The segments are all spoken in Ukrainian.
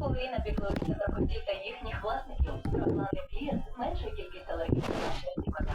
Повинна піклуватися за котів та їхніх власників. Проплати клієнт зменшує кількість алергії на шерсть кота.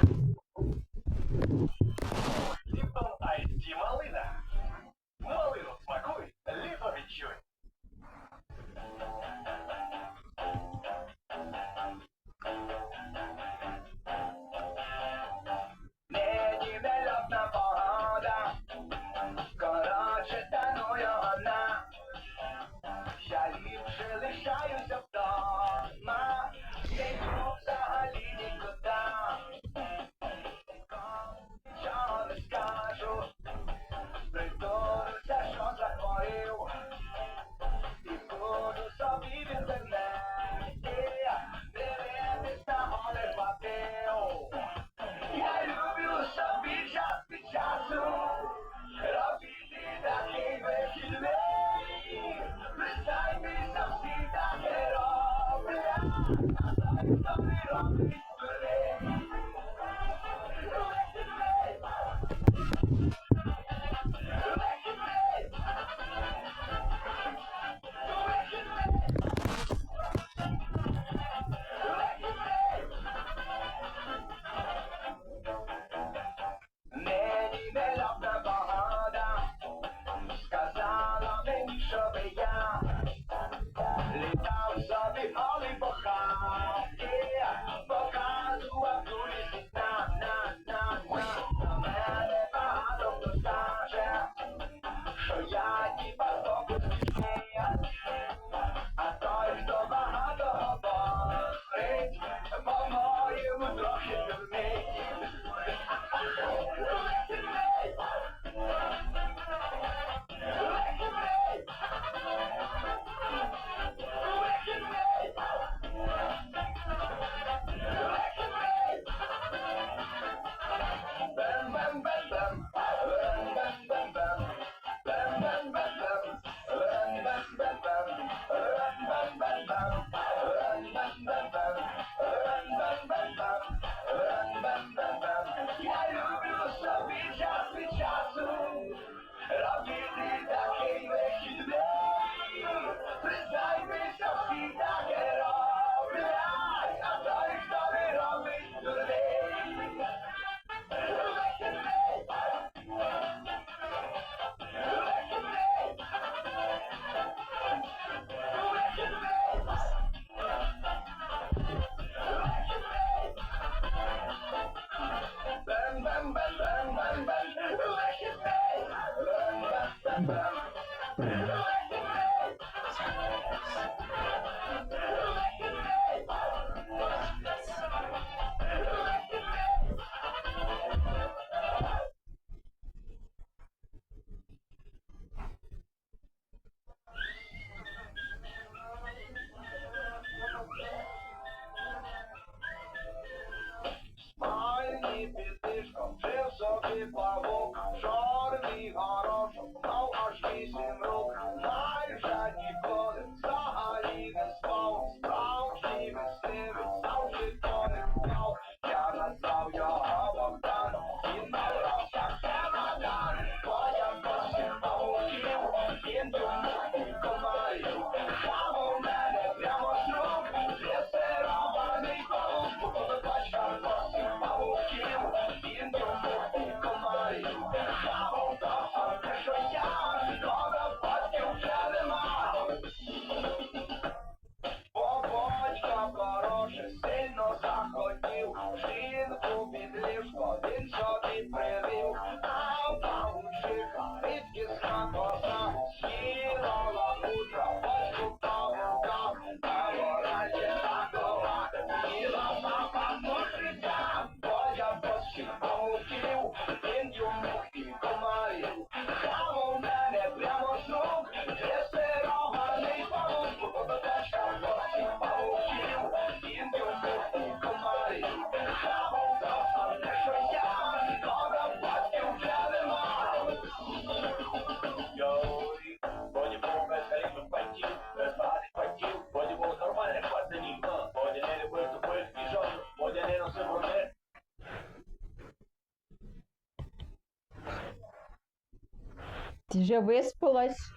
вже виспалась.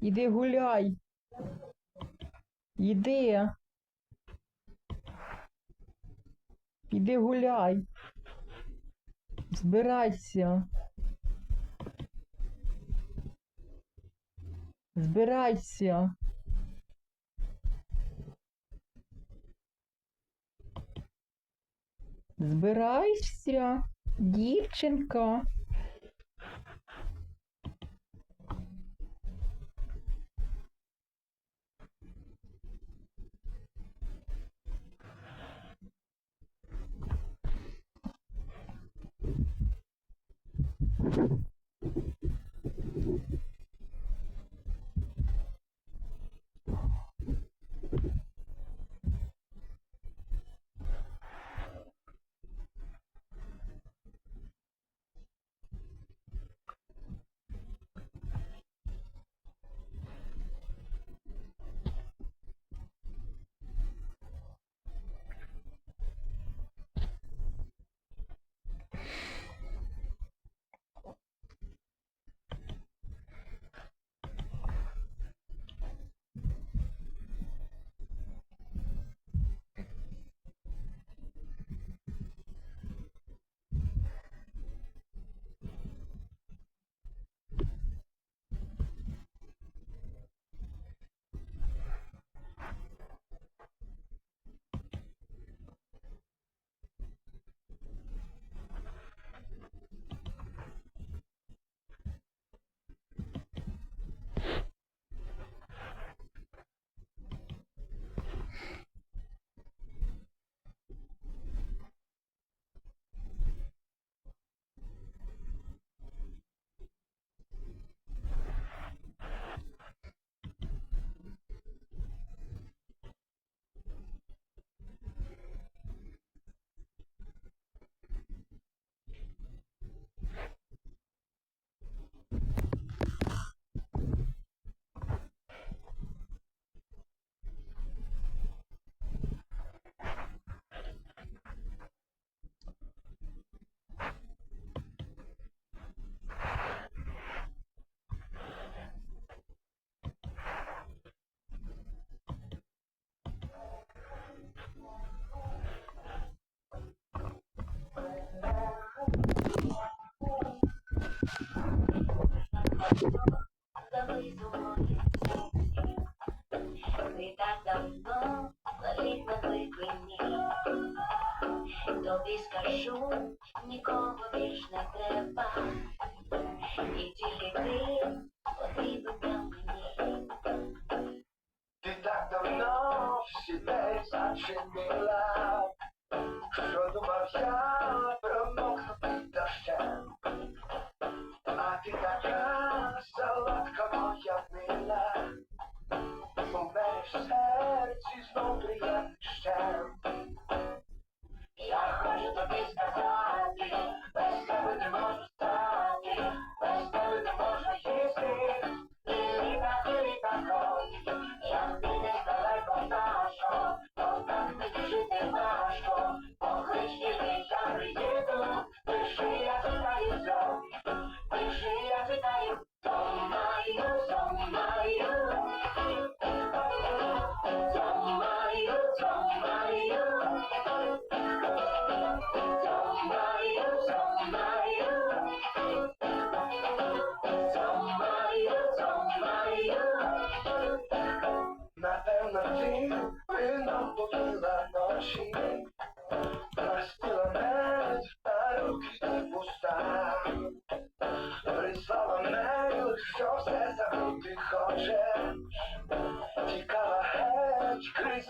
Іди гуляй. Іди. Іди гуляй. Збирайся. Збирайся. Збирайся. Дівчинко. Тобі скажу, нікому більш не треба. І тільки ти потрібен мені. Ти так давно всі день зачинила, що думав я промокнути дощем солодка моя мила, у мене в серці знов приємний. Я хочу тобі сказати, без тебе не можу стати.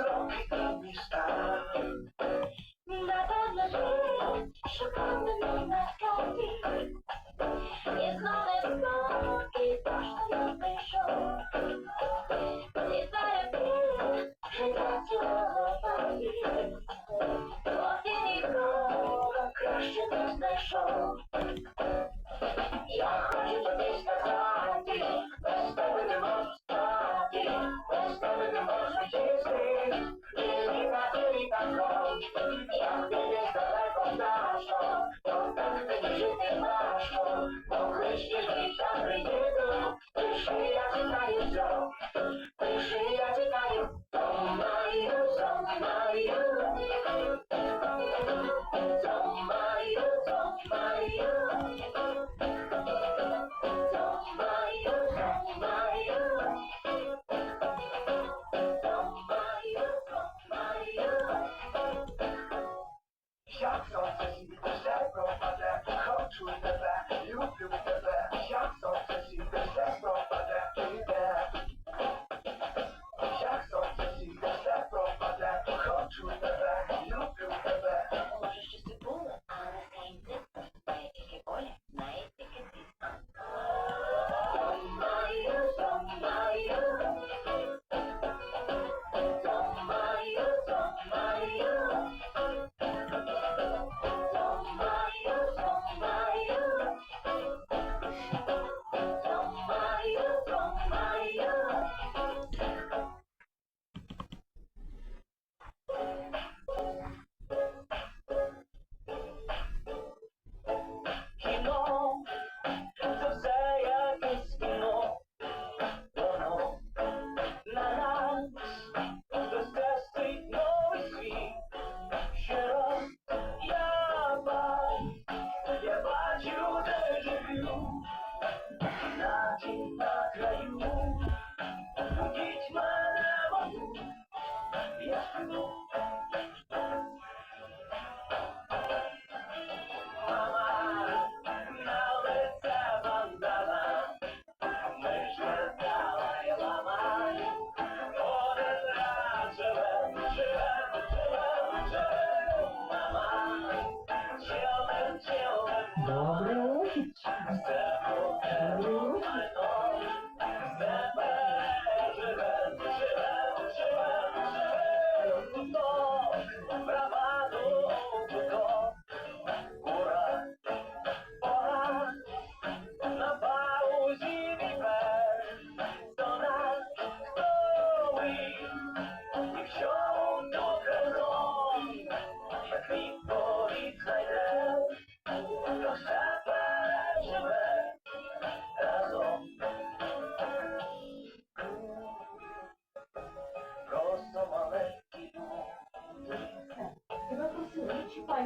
Don't make me stop.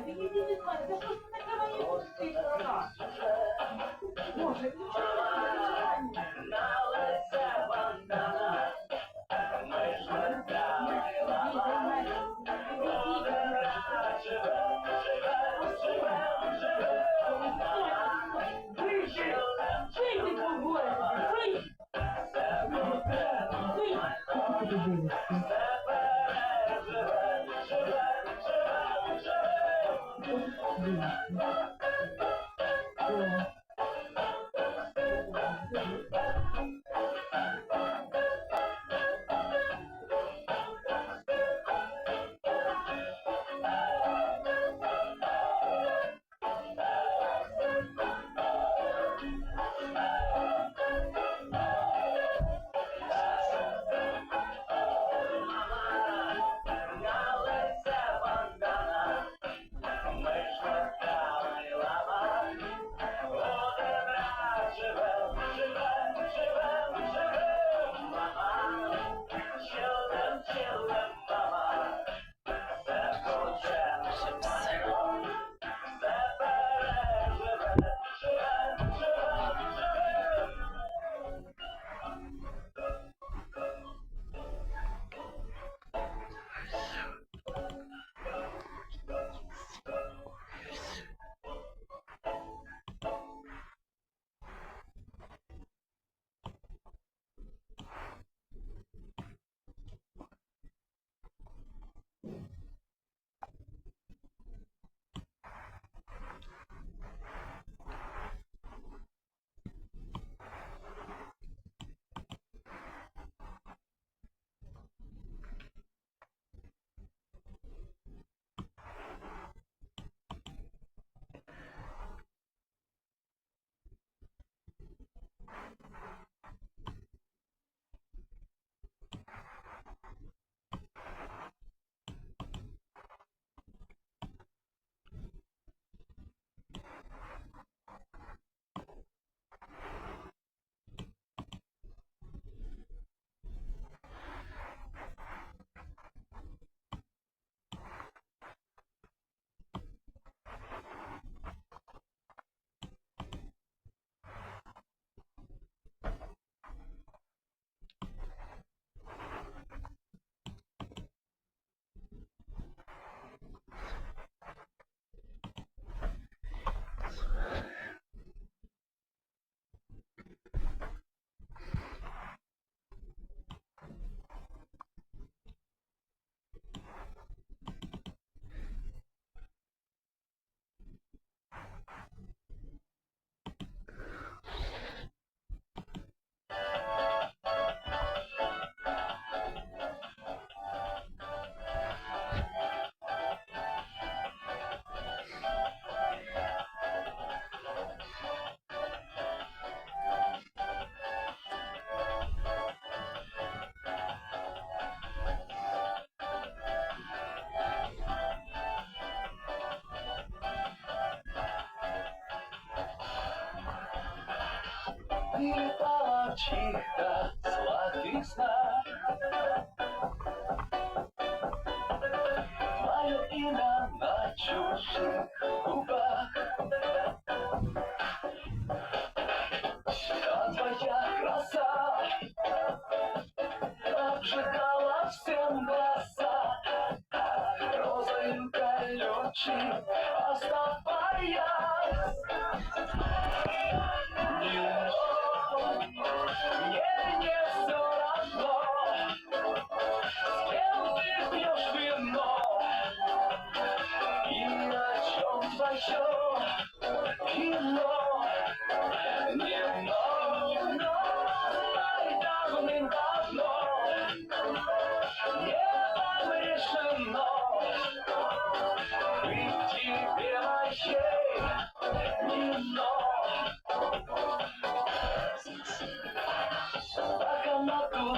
Thank you.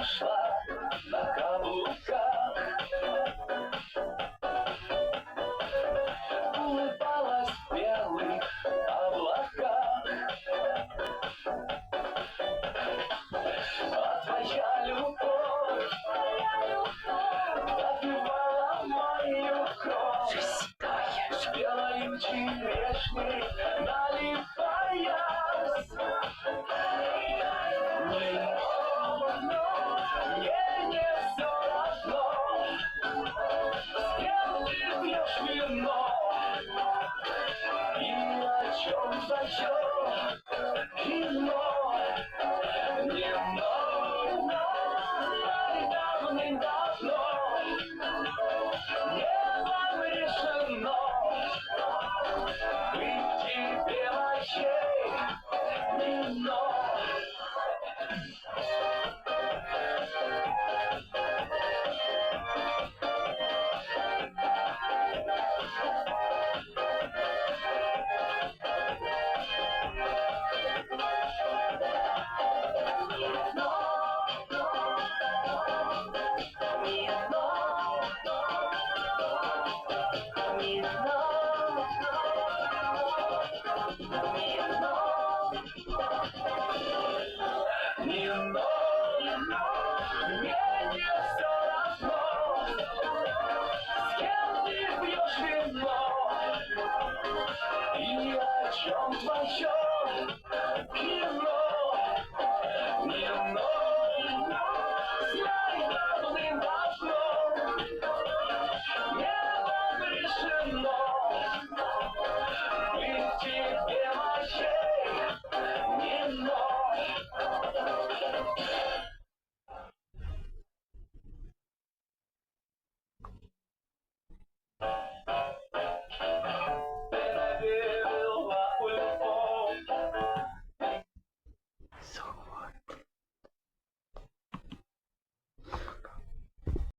она душла на каблуках